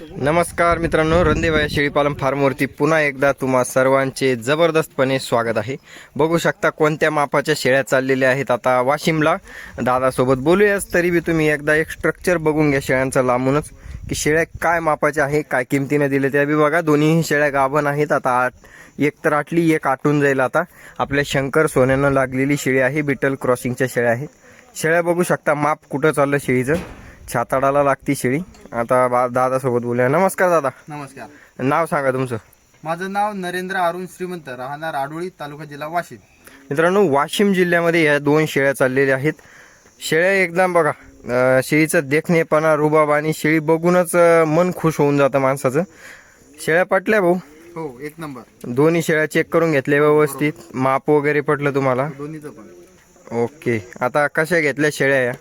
नमस्कार मित्रांनो रंदेबाया शेळीपालन फार्मवरती पुन्हा एकदा तुम्हा सर्वांचे जबरदस्तपणे स्वागत आहे. बघू शकता कोणत्या मापाच्या शेळ्या चाललेल्या आहेत आता वाशिमला. दादासोबत बोलूयाच तरी बी तुम्ही एकदा एक स्ट्रक्चर बघून घ्या शेळ्यांचं लांबूनच की शेळ्या काय मापाच्या आहे काय किमतीने दिले त्या बी बघा. दोन्ही शेळ्या गाभण आहेत आता आठ एक तर आटली एक आटून जाईल आता. आपल्या शंकर सोन्यानं लागलेली शेळी आहे बिटल क्रॉसिंगच्या शेळ्या आहेत. शेळ्या बघू शकता माप कुठं चाललं शेळीचं. छाताडाला लागती शेळी आता बा दादासोबत बोलूया. नमस्कार दादा. नमस्कार. नाव सांगा तुमचं. माझं नाव नरेंद्र अरुण श्रीमंत राहणार आडोळी तालुका जिल्हा वाशिम. मित्रांनो वाशिम जिल्ह्यामध्ये या दोन शेळ्या चाललेल्या आहेत. शेळ्या एकदम बघा शेळीचं देखणेपणा रुबाब आणि शेळी बघूनच मन खुश होऊन जातं माणसाचं. शेळ्या पटल्या भाऊ? हो एक नंबर. दोन्ही शेळ्या चेक करून घेतल्या व्यवस्थित. माप वगैरे पटलं तुम्हाला? दोन्हीचं पण. ओके. आता कशा घेतल्या शेळ्या या?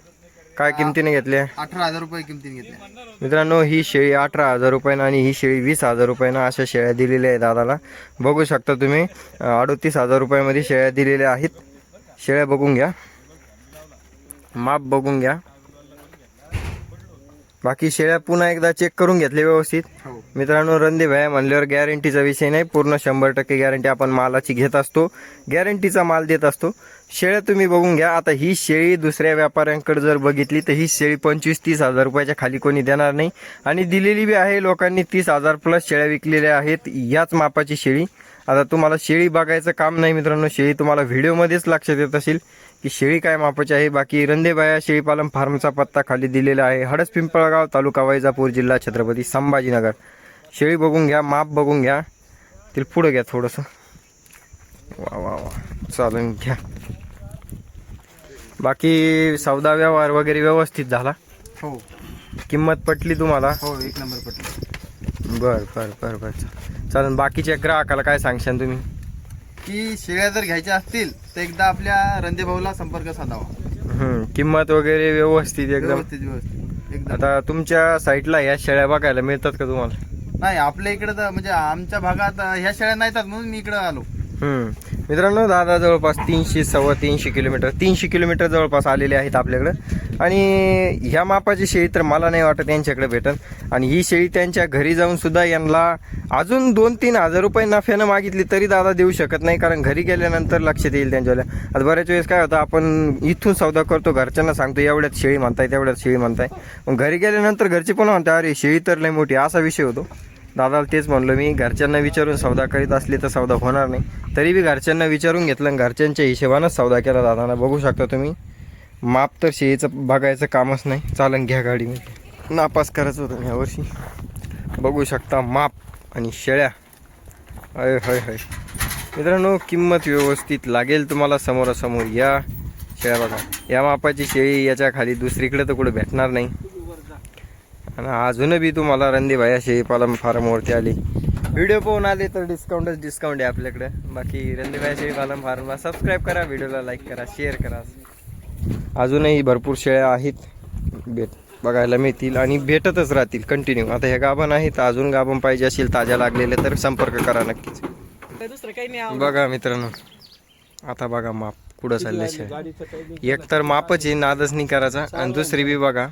काय किमतीने घेतल्या अठरा हजार रुपये किमतीने घेतल्या मित्रांनो ही शेळी अठरा हजार रुपयानं आणि ही शेळी वीस हजार रुपयानं अशा शेळ्या दिलेल्या आहेत दादाला. बघू शकता तुम्ही अडोतीस हजार रुपयामध्ये शेळ्या दिलेल्या आहेत. शेळ्या बघून घ्या. माप बघून घ्या. बाकी शेळ्या पुन्हा एकदा चेक करून घेतले व्यवस्थित. हो. मित्रांनो रंदे भाया म्हणल्यावर गॅरंटीचा विषय नाही पूर्ण शंभर टक्के गॅरंटी आपण मालाची घेत असतो. गॅरंटीचा माल देत असतो. शेळ्या तुम्ही बघून घ्या आता ही शेळी दुसऱ्या व्यापाऱ्यांकडे जर बघितली तर ही शेळी पंचवीस तीस हजार रुपयाच्या खाली कोणी देणार नाही. आणि दिलेली बी आहे लोकांनी तीस हजार प्लस शेळ्या विकलेल्या आहेत याच मापाची शेळी. आता तुम्हाला शेळी बघायचं काम नाही मित्रांनो शेळी तुम्हाला व्हिडिओमध्येच लक्षात येत असेल. की शेळी काय मापाची आहे. बाकी रंदेबाया शेळीपालन फार्मचा पत्ता खाली दिलेला आहे. हडस पिंपळगाव तालुका वैजापूर जिल्हा छत्रपती संभाजीनगर. शेळी बघून घ्या माप बघून घ्या. तिला पुढं घ्या थोडंसं. वा वा वा. चालून घ्या. बाकी सौदा व्यवहार वगैरे व्यवस्थित झाला? हो. किंमत पटली तुम्हाला? हो एक नंबर पटलं. बर बर बर बर. चालेल बाकीच्या ग्राहकाला काय सांगशाल तुम्ही? की शेळ्या जर घ्यायच्या असतील तर एकदा आपल्या रंदेभाऊला संपर्क साधावा. हम्म, किंमत वगैरे व्यवस्थित एकदम. व्यवस्थित व्यवस्थित. एकदम. आता तुमच्या साईटला या शेळ्या बघायला मिळतात का तुम्हाला? नाही आपल्या इकडे तर म्हणजे आमच्या भागात अं, ह्या शेळ्या नाहीतात म्हणून मी इकडे आलो. हम्म. मित्रांनो दादा जवळपास तीनशे सव्वा तीनशे किलोमीटर तीनशे किलोमीटर जवळपास आलेले आहेत आपल्याकडं. आणि ह्या मापाची शेळी तर मला नाही वाटत यांच्याकडे भेटन. आणि ही शेळी त्यांच्या घरी जाऊन सुद्धा यांना अजून दोन तीन हजार रुपये नफ्यानं मागितली तरी दादा देऊ शकत नाही कारण घरी गेल्यानंतर लक्षात येईल त्यांच्यावाल्या. आता बऱ्याच वेळेस काय होतं आपण इथून सौदा करतो घरच्यांना सांगतो एवढ्यात शेळी म्हणताय तेवढ्यात शेळी म्हणताय. मग घरी गेल्यानंतर घरचे पण म्हणताय अरे शेळी तर लय मोठी असा विषय होतो. दादाला तेच म्हणलं मी घरच्यांना विचारून सौदा करीत असली तर सौदा होणार नाही. तरी बी घरच्यांना विचारून घेतलं आणि घरच्यांच्या हिशेबानंच सौदा केला दादाना. बघू शकता तुम्ही. माप तर शेळीचं बघायचं कामच नाही. चालन घ्या गाडी मी. नापास करायचं होतं यावर्षी. बघू शकता माप आणि शेळ्या. अय हय हय. मित्रांनो किंमत व्यवस्थित लागेल तुम्हाला समोरासमोर. या शेळ्या बघा. या मापाची शेळी याच्या खाली दुसरीकडे तर कुठं भेटणार नाही. आणि अजून बी तुम्हाला अशी पालम फार्मवरती आली. व्हिडिओ पाहून आले तर डिस्काउंटच डिस्काउंट आहे आपल्याकडे. बाकी रंदीभाया शेळीपालन फार्मला सबस्क्राईब करा व्हिडिओला लाईक करा शेअर करा. अजूनही भरपूर शेळ्या आहेत. भेट बघायला मिळतील आणि भेटतच राहतील कंटिन्यू आता हे गाभण आहेत. अजून गाभण पाहिजे असेल ताज्या लागलेले तर संपर्क करा नक्कीच. दुसरं काही नाही बघा मित्रांनो आता बघा माप कुठं चालले एक तर मापच आहे नादच नाही करायचा. आणि दुसरी बी बघा.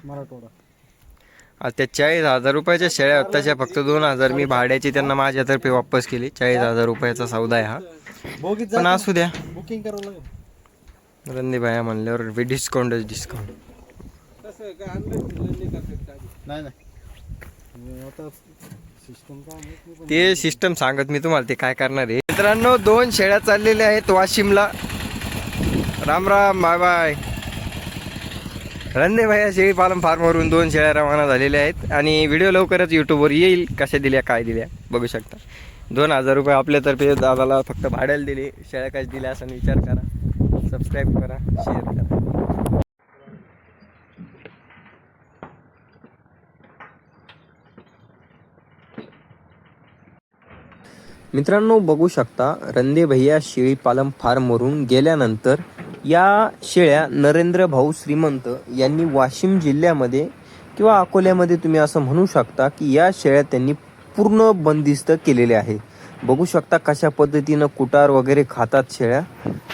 त्या चाळीस हजार रुपयाच्या शेळ्या होत्या त्याच्या फक्त दोन हजार. मी भाड्याची त्यांना माझ्यातर्फे वापस केली. चाळीस हजार रुपयाचा सौदा आहे हा. पण असू द्या. बुकिंग करावं लागेल. रणदीभाया म्हणल्यावर डिस्काउंटच डिस्काउंट नाही नाही. आता सिस्टम काय ते सिस्टम सांगत मी तुम्हाला ते काय करणार आहे. मित्रांनो दोन शेळ्या चाललेल्या आहेत वाशिमला. राम राम बाय बाय रणदे भाई शेळी पालन फार्मवरून दोन शेळ्या रवाना झालेल्या आहेत आणि व्हिडिओ लवकरच यूट्यूबवर येईल. कशा दिल्या काय दिल्या बघू शकता. दोन हजार रुपये आपल्यातर्फे दादाला फक्त भाड्याला दिले. शेळ्या कशा दिल्या असं विचार करा. सबस्क्राईब करा शेअर करा. मित्रांनो बघू शकता रंदे भैया शेळी पालन फार्मवरून गेल्यानंतर या शेळ्या नरेंद्र भाऊ श्रीमंत यांनी वाशिम जिल्ह्यामध्ये किंवा अकोल्यामध्ये तुम्ही असं म्हणू शकता की या शेळ्या त्यांनी पूर्ण बंदिस्त केलेल्या आहे बघू शकता कशा पद्धतीनं कुटार वगैरे खातात शेळ्या.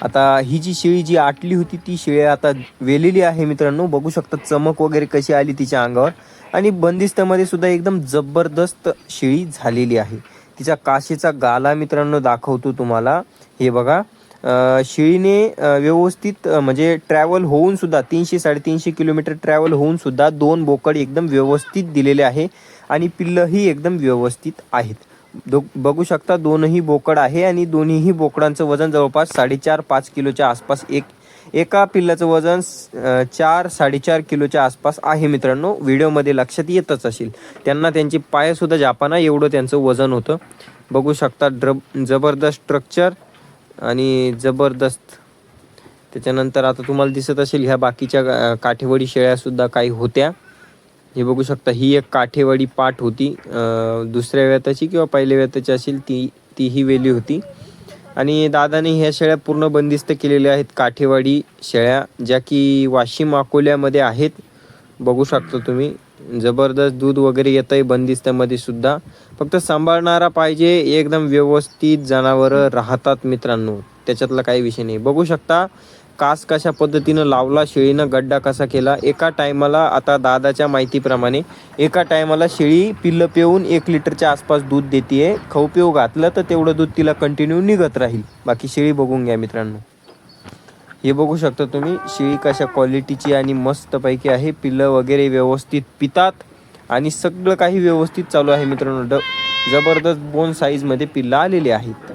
आता ही जी शेळी जी आटली होती ती शेळी आता वेलेली आहे मित्रांनो. बघू शकता चमक वगैरे कशी आली तिच्या अंगावर. आणि बंदिस्तामध्ये सुद्धा एकदम जबरदस्त शेळी झालेली आहे. तिच्या काशीचा गाला मित्रांनो दाखवतो तुम्हाला. हे बघा. शिळीने व्यवस्थित म्हणजे ट्रॅव्हल होऊन सुद्धा तीनशे साडेतीनशे किलोमीटर ट्रॅव्हल होऊन सुद्धा दोन बोकड एकदम व्यवस्थित दिलेले आहे आणि पिल्लंही एकदम व्यवस्थित आहेत. दो बघू शकता दोनही बोकड आहे आणि दोन्हीही बोकडांचं वजन जवळपास साडेचार पाच किलोच्या आसपास एक एका पिल्लाचं वजन चार साडेचार किलोच्या आसपास आहे मित्रांनो. व्हिडिओमध्ये लक्षात येतच असेल. त्यांना त्यांची पायसुद्धा जापाना एवढं त्यांचं वजन होतं. बघू शकता ड्रब जबरदस्त स्ट्रक्चर आणि जबरदस्त. त्याच्यानंतर आता तुम्हाला दिसत असेल ह्या बाकीच्या काठेवाडी शेळ्यासुद्धा काही होत्या. हे बघू शकता ही एक काठेवाडी पाठ होती. दुसऱ्या व्यताची किंवा पहिल्या वेताची असेल ती तीही वेली होती. आणि दादाने ह्या शेळ्या पूर्ण बंदिस्त केलेल्या आहेत काठेवाडी शेळ्या ज्या की वाशिम अकोल्यामध्ये आहेत. बघू शकता तुम्ही. जबरदस्त दूध वगैरे येत आहे बंदिस्तमध्ये सुद्धा. फक्त सांभाळणारा पाहिजे एकदम व्यवस्थित जनावरं राहतात मित्रांनो. त्याच्यातला काही विषय नाही. बघू शकता कास कशा पद्धतीनं लावला शेळीनं गड्डा कसा केला. एका टायमाला आता दादाच्या माहितीप्रमाणे एका टायमाला शेळी पिल्लं पिऊन एक लिटरच्या आसपास दूध देते खाऊ पिऊ घातलं तर तेवढं दूध तिला कंटिन्यू निघत राहील. बाकी शेळी बघून घ्या मित्रांनो. हे बघू शकता तुम्ही शेळी कशा क्वालिटीची आणि मस्तपैकी आहे. पिल्लं वगैरे व्यवस्थित पितात आणि सगळं काही व्यवस्थित चालू आहे मित्रांनो. ड जबरदस्त बोन साईजमध्ये पिल्लं आलेली आहेत.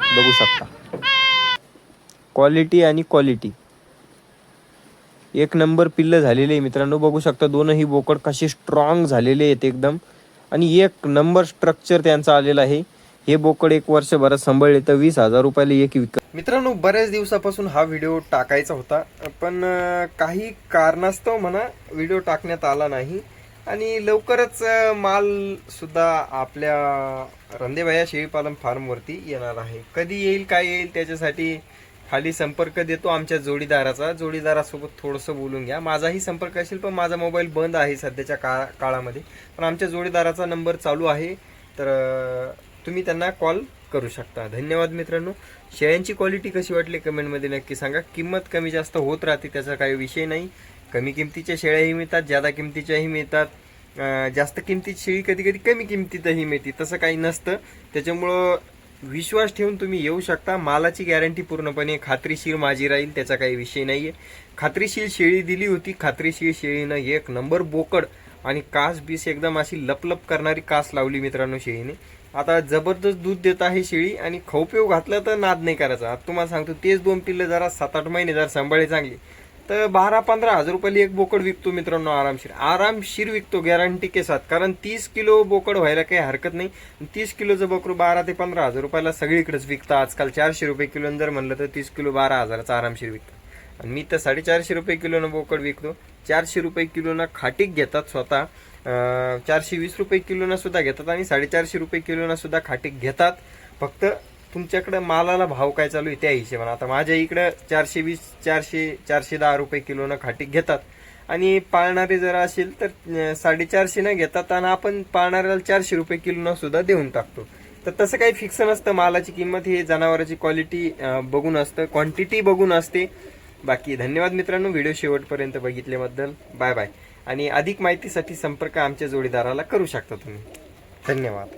बघू शकता. क्वालिटी आणि क्वालिटी एक नंबर पिल्लं झालेले आहे मित्रांनो. बघू शकता दोनही बोकड कसे स्ट्रॉंग झालेले आहेत एकदम. आणि एक नंबर स्ट्रक्चर त्यांचा आलेला आहे. हे बोकड एक वर्षभरात सांभाळले तर वीस हजार रुपयाला एक विकत मित्रांनो बऱ्याच दिवसापासून हा व्हिडिओ टाकायचा होता पण काही कारणास्तव म्हणा व्हिडिओ टाकण्यात आला नाही. आणि लवकरच मालसुद्धा आपल्या रंदेभाया शेळीपालन फार्मवरती येणार आहे. कधी येईल काय येईल त्याच्यासाठी खाली संपर्क देतो आमच्या जोडीदाराचा. जोडीदारासोबत थोडंसं बोलून घ्या. माझाही संपर्क असेल पण माझा मोबाईल बंद आहे सध्याच्या का काळामध्ये. पण आमच्या जोडीदाराचा नंबर चालू आहे. तर तुम्ही त्यांना कॉल करू शकता. धन्यवाद मित्रांनो. शेळ्यांची क्वालिटी कशी वाटली कमेंटमध्ये नक्की सांगा. किंमत कमी जास्त होत राहते त्याचा काही विषय नाही. कमी किमतीच्या शेळ्याही मिळतात जादा किमतीच्याही मिळतात. जास्त किमतीत शेळी कधी कधी कमी किमतीतही मिळते. तसं काही नसतं. त्याच्यामुळं विश्वास ठेवून तुम्ही येऊ शकता. मालाची गॅरंटी पूर्णपणे खात्रीशीर माझी राहील त्याचा काही विषय नाही आहे खात्रीशीर शेळी दिली होती. खात्रीशीर शेळीनं एक नंबर बोकड आणि कास बीस एकदम अशी लपलप करणारी कास लावली मित्रांनो शेळीने. आता जबरदस्त दूध देत आहे शेळी आणि खाऊपिऊ घातलं तर नाद नाही करायचा. आता तुम्हाला सांगतो तेच दोन पिल्लं जरा सात आठ महिने जरा सांभाळले चांगली. तर बारा पंधरा हजार रुपयाला एक बोकड विकतो मित्रांनो आरामशीर. आरामशीर विकतो गॅरंटी के साथ. कारण तीस किलो बोकड व्हायला काही हरकत नाही. तीस किलोचं बोकरू बारा ते पंधरा हजार रुपयाला सगळीकडेच विकतं. आजकाल चारशे रुपये किलो जर म्हणलं तर तीस किलो बारा हजाराचं आरामशीर विकतं. आणि मी तर साडेचारशे रुपये किलोनं बोकड विकतो. चारशे रुपये किलोनं खाटीक घेतात स्वतः. चारशे वीस रुपये किलोनं सुद्धा घेतात आणि साडेचारशे रुपये किलोनं सुद्धा खाटे घेतात. फक्त तुमच्याकडं मालाला भाव काय चालू आहे त्या हिशेबानं. आता माझ्या इकडं चारशे वीस चारशे चारशे दहा रुपये किलोनं खाटी घेतात. आणि पाळणारे जर असेल तर साडेचारशे साडेचारशेनं घेतात आणि आपण पाळणाऱ्याला चारशे रुपये किलोनं सुद्धा देऊन टाकतो. तर तसं काही फिक्स नसतं. मालाची किंमत हे जनावराची क्वालिटी बघून असतं. क्वांटिटी बघून असते. बाकी धन्यवाद मित्रांनो. व्हिडिओ शेवटपर्यंत बघितल्याबद्दल. Bye bye. आणि अधिक माहितीसाठी संपर्क आमच्या जोडीदाराला करू शकता तुम्ही. धन्यवाद.